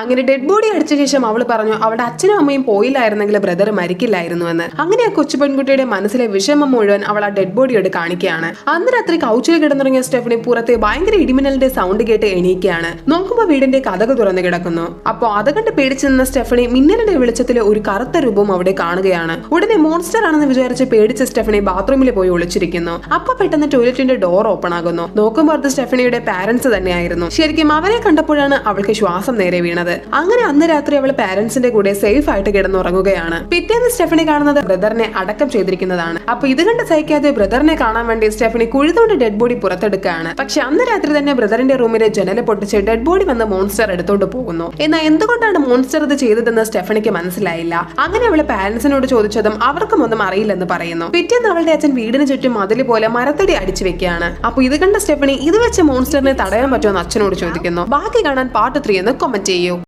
അങ്ങനെ dead body അടിച്ച ശേഷം അവൾ പറഞ്ഞു അവളുടെ അച്ഛനും അമ്മയും പോയില്ലായിരുന്നെങ്കിൽ ബ്രദർ മരിക്കില്ലായിരുന്നു എന്ന് അങ്ങനെ ആ കൊച്ചു പെൺകുട്ടിയുടെ മനസ്സിലെ വിഷമം മുഴുവൻ അവൾ ആ ഡെഡ് ബോഡിയോട് കാണിക്കുകയാണ്. അന്ന് രാത്രി കൗച്ചിൽ കിടന്നുറങ്ങിയ സ്റ്റെഫിനി പുറത്തെ ഭയങ്കര ഇടിമിന്നലിന്റെ സൗണ്ട് കേട്ട് എണീക്കുകയാണ്. നോക്കുമ്പോൾ വീടിന്റെ കഥക് തുറന്നു കിടക്കുന്നു. അപ്പോൾ അത് കണ്ട് പേടിച്ചു നിന്ന സ്റ്റെഫനി മിന്നലിന്റെ വെളിച്ചത്തിൽ ഒരു കറുത്ത രൂപം അവിടെ കാണുകയാണ്. ഉടനെ മോൺസ്റ്റർ ആണെന്ന് വിചാരിച്ച് പേടിച്ച സ്റ്റെഫനി ബാത്റൂമിൽ പോയി ഒളിച്ചിരിക്കുന്നു. അപ്പൊ പെട്ടെന്ന് ടോയ്ലറ്റിന്റെ ഡോർ ഓപ്പൺ ആകുന്നു. നോക്കുമ്പോൾ അത് സ്റ്റെഫനിയുടെ പാരന്റ്സ് തന്നെയായിരുന്നു. ശരിക്കും അവരെ കണ്ടപ്പോഴാണ് അവൾക്ക് ശ്വാസം നേരെ വീണത്. അങ്ങനെ അന്ന് രാത്രി അവൾ പാരന്റ്സിന്റെ കൂടെ സേഫ് ആയിട്ട് കിടന്നുറങ്ങുകയാണ്. പിറ്റേന്ന് സ്റ്റെഫനി കാണുന്നത് ബ്രദറിനെ അടക്കം ചെയ്തിരിക്കുന്നതാണ്. അപ്പൊ ഇത് കണ്ട് സഹിക്കാതെ ബ്രദറിനെ കാണാൻ വേണ്ടി സ്റ്റെഫനി കുഴുതോണ്ട് ഡെഡ് ബോഡി പുറത്തെടുക്കുകയാണ്. പക്ഷെ അന്ന് രാത്രി തന്നെ ബ്രദറിന്റെ റൂമിലെ ജനല പൊട്ടിച്ച് ഡെഡ് ബോഡി വന്ന് മോൺസ്റ്റർ എടുത്തോണ്ട് പോകുന്നു. എന്നാൽ എന്തുകൊണ്ടാണ് മോൺസ്റ്റർ ഇത് ചെയ്തതെന്ന് സ്റ്റെഫനിക്ക് മനസ്സിലായില്ല. അങ്ങനെ അവൾ പാരന്റ്സിനോട് ചോദിച്ചതും അവർക്കും ഒന്നും അറിയില്ലെന്ന് പറയുന്നു. പിറ്റേന്ന് അവളുടെ അച്ഛൻ വീടിന് ചുറ്റും മതിൽ പോലെ മരത്തടി അടിച്ചു വെക്കുകയാണ്. അപ്പൊ ഇത് കണ്ട സ്റ്റെഫനി ഇത് വെച്ച് മോൺസ്റ്ററിനെ തടയാൻ പറ്റുമോ എന്ന് അച്ഛനോട് ചോദിക്കുന്നു. ബാക്കി കാണാൻ പാർട്ട് ത്രീ എന്ന് കൊമന്റ് ചെയ്യൂ.